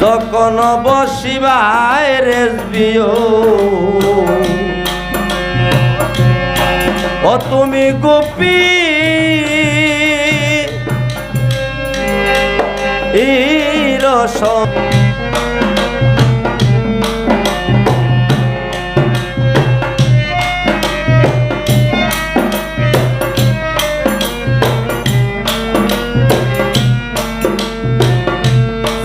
যখন বসিবায় রেসবিও ও তুমি গোপী রস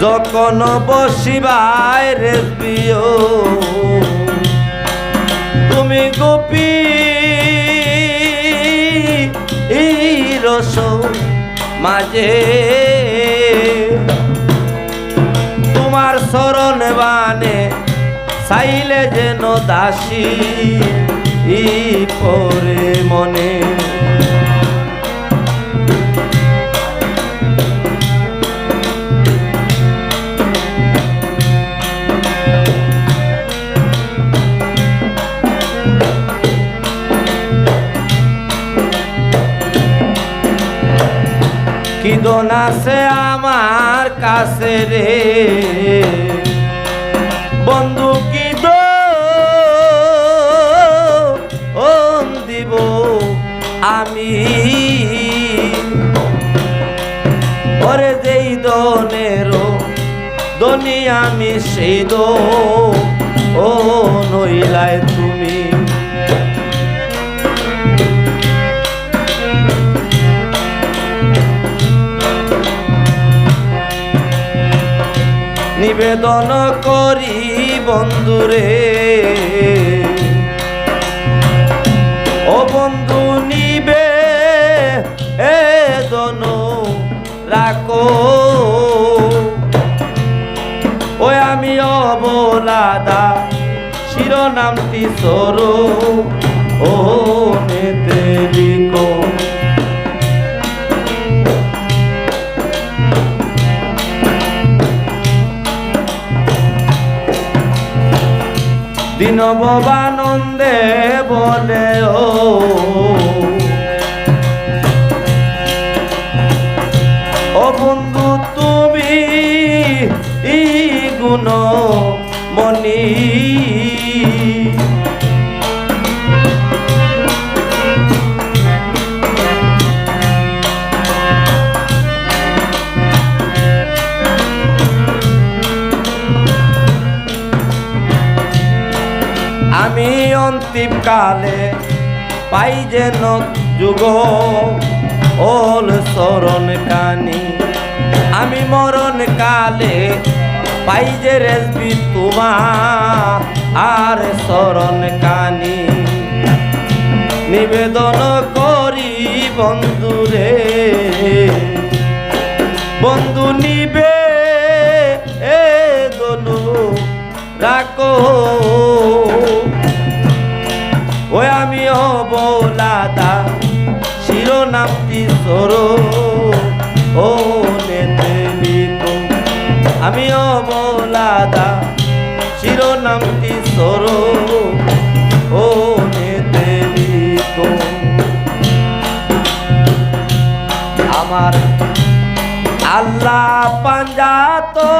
যখন বসিবায় রেসবিও তুমি গোপী রস মাঝে। তোমার শরণ বানে চাইলে যেন দাসী ই পরে মনে। কি দোন আছে আমার কাছে রে। বন্ধু কি দোন দিব আমি। ওরে যেই দনেরও দনি আমি সেই দো। নিবেদন করি, বন্ধুরে। ও বন্ধু নিবে এ দন রাখো। ওই আমি অবলাদা, শিরোনামটি সরো। ও নেতে লিখো দিন ববানন্দে বলে ও। ও বন্ধু তুমি ই গুণ মনি আমি অন্তিম কালে পাই যেন যুগ। ওল শরণ কানি। আমি মরণ কালে পাই যে রেসবি তোমা আর শরণ কানি। নিবেদন করি বন্ধুরে, বন্ধু নিবে এ দনু। রাখো ওই আমি অবলাদা শিরোনামটি সরো। ও নেতে লিখো আমি অবলাদা শিরোনামটি সরো। ও নেতে লিখো আমার আল্লাহ পাঞ্জাতো